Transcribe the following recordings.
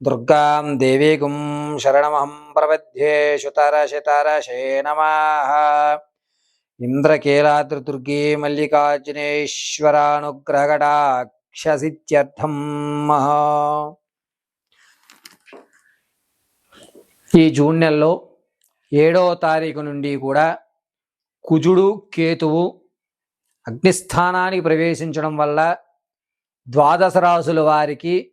దుర్గాం దేవీగుం శరణమహం ప్రపద్యే శుతరశతరశే నమ ఇంద్రకీలాద్రిదుర్గే మల్లికార్జునేశ్వరానుగ్రహకటాక్షసిత్యర్థం ఈ జూన్ నెలలో ఏడవ తారీఖు నుండి కూడా కుజుడు కేతువు అగ్నిస్థానానికి ప్రవేశించడం వల్ల ద్వాదశ రాసుల వారికి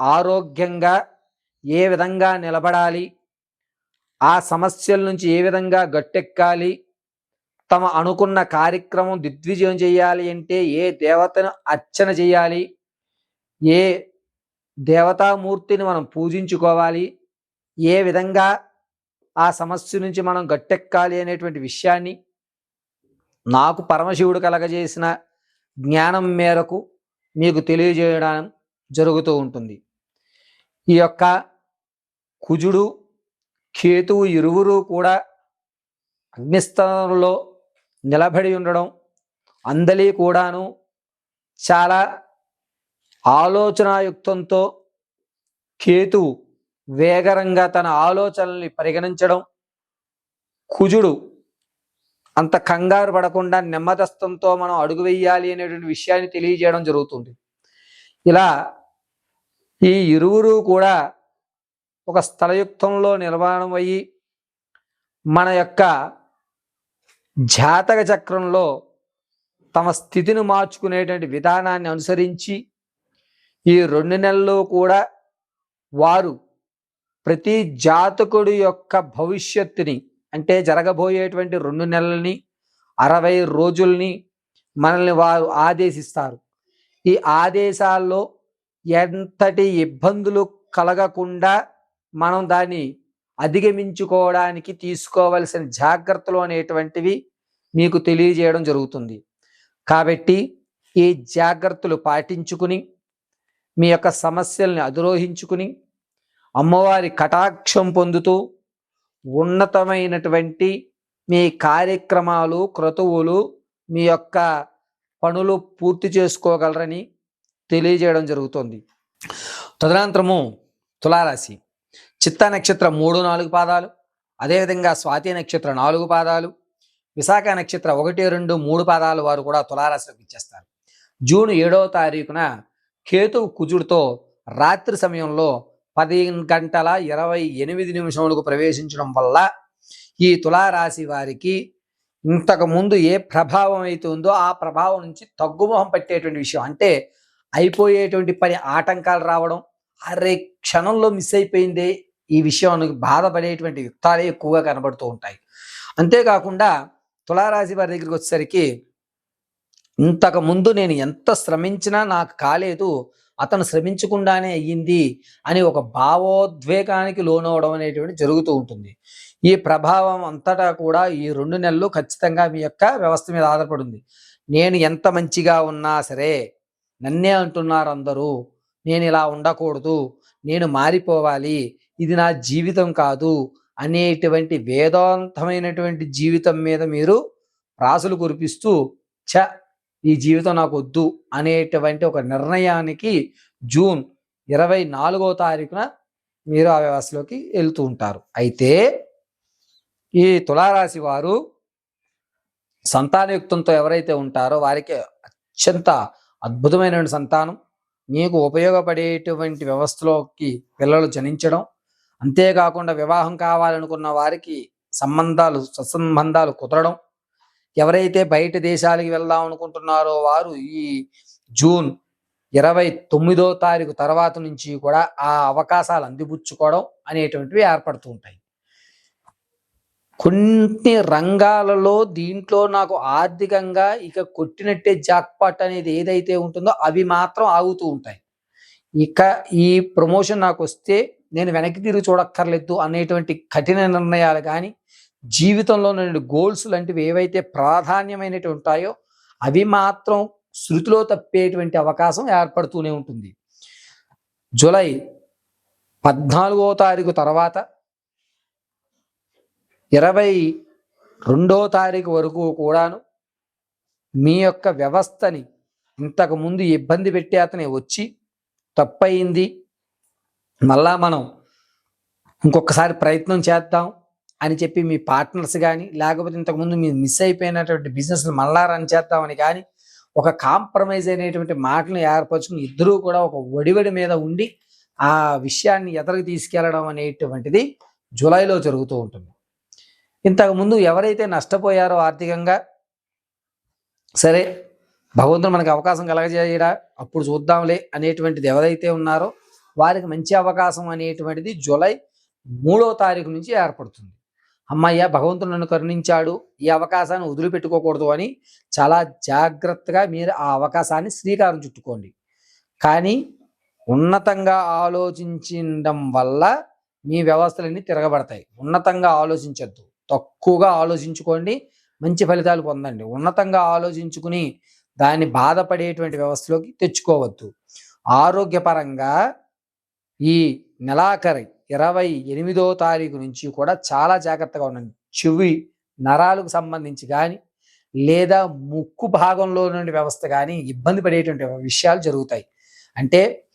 ఆరోగ్యంగా ఏ విధంగా నిలబడాలి? ఆ సమస్యల నుంచి ఏ విధంగా గట్టెక్కాలి? తమ అనుకున్న కార్యక్రమం దిగ్విజయం చేయాలి అంటే ఏ దేవతను అర్చన చేయాలి? ఏ దేవతామూర్తిని మనం పూజించుకోవాలి? ఏ విధంగా ఆ సమస్య నుంచి మనం గట్టెక్కాలి అనేటువంటి విషయాన్ని నాకు పరమశివుడు కలగజేసిన జ్ఞానం మేరకు మీకు తెలియజేయడం జరుగుతూ ఉంటుంది. ఈ యొక్క కుజుడు కేతువు ఇరువురు కూడా అగ్నిస్థానంలో నిలబడి ఉండడం అందలి కూడాను చాలా ఆలోచనాయుక్తంతో కేతువు వేగరంగా తన ఆలోచనల్ని పరిగణించడం కుజుడు అంత కంగారు పడకుండా నెమ్మదస్తంతో మనం అడుగు వేయాలి అనేటువంటి విషయాన్ని తెలియజేయడం జరుగుతుంది. ఇలా ఈ ఇరువురు కూడా ఒక స్థలయుక్తంలో నిర్మాణం అయ్యి మన యొక్క జాతక చక్రంలో తమ స్థితిని మార్చుకునేటువంటి విధానాన్ని అనుసరించి ఈ రెండు నెలల్లో కూడా వారు ప్రతి జాతకుడి యొక్క భవిష్యత్తుని అంటే జరగబోయేటువంటి రెండు నెలల్ని అరవై రోజుల్ని మనల్ని వారు ఆదేశిస్తారు. ఈ ఆదేశాల్లో ఎంతటి ఇబ్బందులు కలగకుండా మనం దాన్ని అధిగమించుకోవడానికి తీసుకోవలసిన జాగ్రత్తలు అనేటువంటివి మీకు తెలియజేయడం జరుగుతుంది. కాబట్టి ఈ జాగ్రత్తలు పాటించుకుని మీ యొక్క సమస్యల్ని అధిరోహించుకుని అమ్మవారి కటాక్షం పొందుతూ ఉన్నతమైనటువంటి మీ కార్యక్రమాలు క్రతువులు మీ యొక్క పనులు పూర్తి చేసుకోగలరని తెలియజేయడం జరుగుతుంది. తదనంతరము తులారాశి. చిత్తా నక్షత్రం మూడు నాలుగు పాదాలు అదేవిధంగా స్వాతి నక్షత్రం నాలుగు పాదాలు విశాఖ నక్షత్రం ఒకటి రెండు మూడు పాదాలు వారు కూడా తులారాశిలోకి ఇచ్చేస్తారు జూన్ ఏడవ తారీఖున కేతువు కుజుడితో రాత్రి సమయంలో పది గంటల ఇరవై ఎనిమిది నిమిషములకు ప్రవేశించడం వల్ల ఈ తులారాశి వారికి ఇంతకు ముందు ఏ ప్రభావం అయితే ఉందో ఆ ప్రభావం నుంచి తగ్గుముఖం పట్టేటువంటి విషయం. అంటే అయిపోయేటువంటి పని ఆటంకాలు రావడం అరే క్షణంలో మిస్ అయిపోయిందే ఈ విషయం బాధపడేటువంటి యుక్తాలే ఎక్కువగా కనబడుతూ ఉంటాయి. అంతేకాకుండా తులారాశి వారి దగ్గరికి వచ్చేసరికి ఇంతకు ముందు నేను ఎంత శ్రమించినా నాకు కాలేదు అతను శ్రమించకుండానే అయ్యింది అని ఒక భావోద్వేగానికి లోనవడం అనేటువంటి జరుగుతూ ఉంటుంది. ఈ ప్రభావం అంతటా కూడా ఈ రెండు నెలలు ఖచ్చితంగా మీ యొక్క వ్యవస్థ మీద ఆధారపడింది నేను ఎంత మంచిగా ఉన్నా సరే నన్నే అంటున్నారు అందరూ నేను ఇలా ఉండకూడదు నేను మారిపోవాలి ఇది నా జీవితం కాదు అనేటువంటి వేదాంతమైనటువంటి జీవితం మీద మీరు రాసులు కురిపిస్తూ చ ఈ జీవితం నాకు వద్దు అనేటువంటి ఒక నిర్ణయానికి జూన్ ఇరవై నాలుగో తారీఖున మీరు ఆ వ్యవస్థలోకి వెళ్తూ ఉంటారు. అయితే ఈ తులారాశి వారు సంతానయుక్తంతో ఎవరైతే ఉంటారో వారికి అత్యంత అద్భుతమైన సంతానం. మీకు ఉపయోగపడేటువంటి వ్యవస్థలోకి పిల్లలు జనించడం అంతేకాకుండా వివాహం కావాలనుకున్న వారికి సంబంధాలు సత్సంబంధాలు కుదరడం. ఎవరైతే బయట దేశాలకి వెళ్దాం అనుకుంటున్నారో వారు ఈ జూన్ ఇరవై తొమ్మిదో తారీఖు తర్వాత నుంచి కూడా ఆ అవకాశాలు అందిపుచ్చుకోవడం అనేటువంటివి ఏర్పడుతూ ఉంటాయి. కొన్ని రంగాలలో దీంట్లో నాకు ఆర్థికంగా ఇక కొట్టినట్టే జాక్పాట్ అనేది ఏదైతే ఉంటుందో అవి మాత్రం ఆగుతూ ఉంటాయి. ఇక ఈ ప్రమోషన్ నాకు వస్తే నేను వెనక్కి తిరిగి చూడక్కర్లేదు అనేటువంటి కఠిన నిర్ణయాలు కానీ జీవితంలో నేను గోల్స్ లాంటివి ఏవైతే ప్రాధాన్యమైనవి ఉంటాయో అవి మాత్రం శృతిలో తప్పేటువంటి అవకాశం ఏర్పడుతూనే ఉంటుంది. జూలై పద్నాలుగో తారీఖు తర్వాత ఇరవై రెండో తారీఖు వరకు కూడాను మీ యొక్క వ్యవస్థని ఇంతకుముందు ఇబ్బంది పెట్టే అతనే వచ్చి తప్పయింది. మళ్ళా మనం ఇంకొకసారి ప్రయత్నం చేద్దాం అని చెప్పి మీ పార్ట్నర్స్ కానీ లేకపోతే ఇంతకుముందు మీరు మిస్ అయిపోయినటువంటి బిజినెస్లు మళ్ళా రన్ చేద్దామని కానీ ఒక కాంప్రమైజ్ అయినటువంటి మాటలు ఏర్పరచుకుని ఇద్దరూ కూడా ఒక ఒడివడి మీద ఉండి ఆ విషయాన్ని ఎదరికి తీసుకెళ్ళడం అనేటువంటిది జూలైలో జరుగుతూ ఉంటుంది. ఇంతకుముందు ఎవరైతే నష్టపోయారో ఆర్థికంగా సరే భగవంతుడు మనకి అవకాశం కలగజేయడా? అప్పుడు చూద్దాంలే అనేటువంటిది ఎవరైతే ఉన్నారో వారికి మంచి అవకాశం అనేటువంటిది జూలై మూడో తారీఖు నుంచి ఏర్పడుతుంది. అమ్మయ్య భగవంతుడు నన్ను కరుణించాడు ఈ అవకాశాన్ని వదిలిపెట్టుకోకూడదు అని చాలా జాగ్రత్తగా మీరు ఆ అవకాశాన్ని శ్రీకారం చుట్టుకోండి. కానీ ఉన్నతంగా ఆలోచించడం వల్ల మీ వ్యవస్థలన్నీ తిరగబడతాయి. ఉన్నతంగా ఆలోచించద్దు. తక్కువగా ఆలోచించుకోండి మంచి ఫలితాలు పొందండి. ఉన్నతంగా ఆలోచించుకుని దాన్ని బాధపడేటువంటి వ్యవస్థలోకి తెచ్చుకోవద్దు. ఆరోగ్యపరంగా ఈ నెలాఖరి ఇరవై ఎనిమిదో తారీఖు నుంచి కూడా చాలా జాగ్రత్తగా ఉండండి. చెవి నరాలకు సంబంధించి కానీ లేదా ముక్కు భాగంలో నుండి వ్యవస్థ కానీ ఇబ్బంది పడేటువంటి విషయాలు జరుగుతాయి. అంటే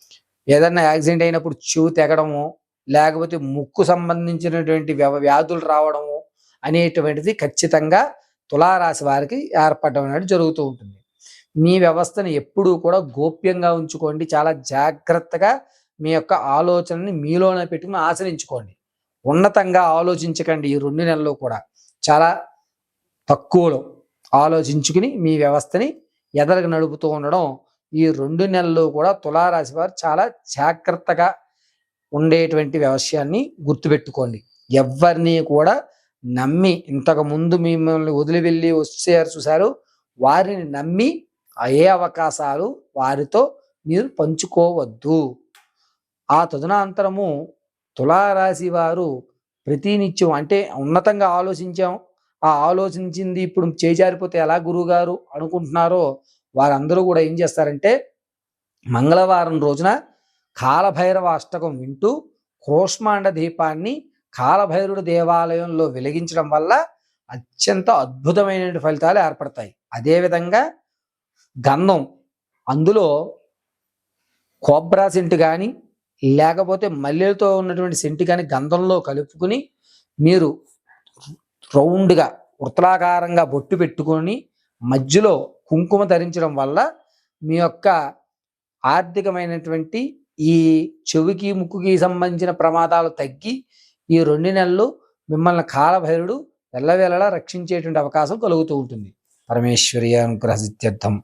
ఏదన్నా యాక్సిడెంట్ అయినప్పుడు చెవు తెగడము లేకపోతే ముక్కు సంబంధించినటువంటి వ్యాధులు రావడము అనేటువంటిది ఖచ్చితంగా తులారాశి వారికి ఏర్పడడం అనేది జరుగుతూ ఉంటుంది. మీ వ్యవస్థను ఎప్పుడూ కూడా గోప్యంగా ఉంచుకోండి. చాలా జాగ్రత్తగా మీ యొక్క ఆలోచనని మీలోనే పెట్టుకుని ఆచరించుకోండి. ఉన్నతంగా ఆలోచించకండి ఈ రెండు నెలలు కూడా. చాలా తక్కువలో ఆలోచించుకుని మీ వ్యవస్థని ఎదరకు నడుపుతూ ఉండడం ఈ రెండు నెలలు కూడా తులారాశి వారు చాలా జాగ్రత్తగా ఉండేటువంటి విషయాన్ని గుర్తుపెట్టుకోండి. ఎవరిని కూడా నమ్మి ఇంతకు ముందు మిమ్మల్ని వదిలి వెళ్ళి వచ్చారు చూశారు వారిని నమ్మి ఏ అవకాశాలు వారితో మీరు పంచుకోవద్దు. ఆ తదునాంతరము తులారాశి వారు ప్రతినిత్యం అంటే ఉన్నతంగా ఆలోచించాం ఆ ఆలోచించింది ఇప్పుడు చేజారిపోతే ఎలా గురువుగారు అనుకుంటున్నారో వారందరూ కూడా ఏం చేస్తారంటే మంగళవారం రోజున కాలభైరవ అష్టకం వింటూ క్రోష్మాండ దీపాన్ని కాలభైరుడు దేవాలయంలో వెలిగించడం వల్ల అత్యంత అద్భుతమైన ఫలితాలు ఏర్పడతాయి. అదేవిధంగా గంధం అందులో కోబ్రా సెంట్ కానీ లేకపోతే మల్లెలతో ఉన్నటువంటి సెంట్ కానీ గంధంలో కలుపుకుని మీరు రౌండ్గా వృత్తలాకారంగా బొట్టు పెట్టుకొని మధ్యలో కుంకుమ ధరించడం వల్ల మీ యొక్క ఆర్థికమైనటువంటి ఈ చెవికి ముక్కుకి సంబంధించిన ప్రమాదాలు తగ్గి ఈ రెండు నెలలు మిమ్మల్ని కాలభైరుడు ఎల్లవేళలా రక్షించేటువంటి అవకాశం కలుగుతూ ఉంటుంది. పరమేశ్వరి అనుగ్రహ సిద్ధ్యర్థం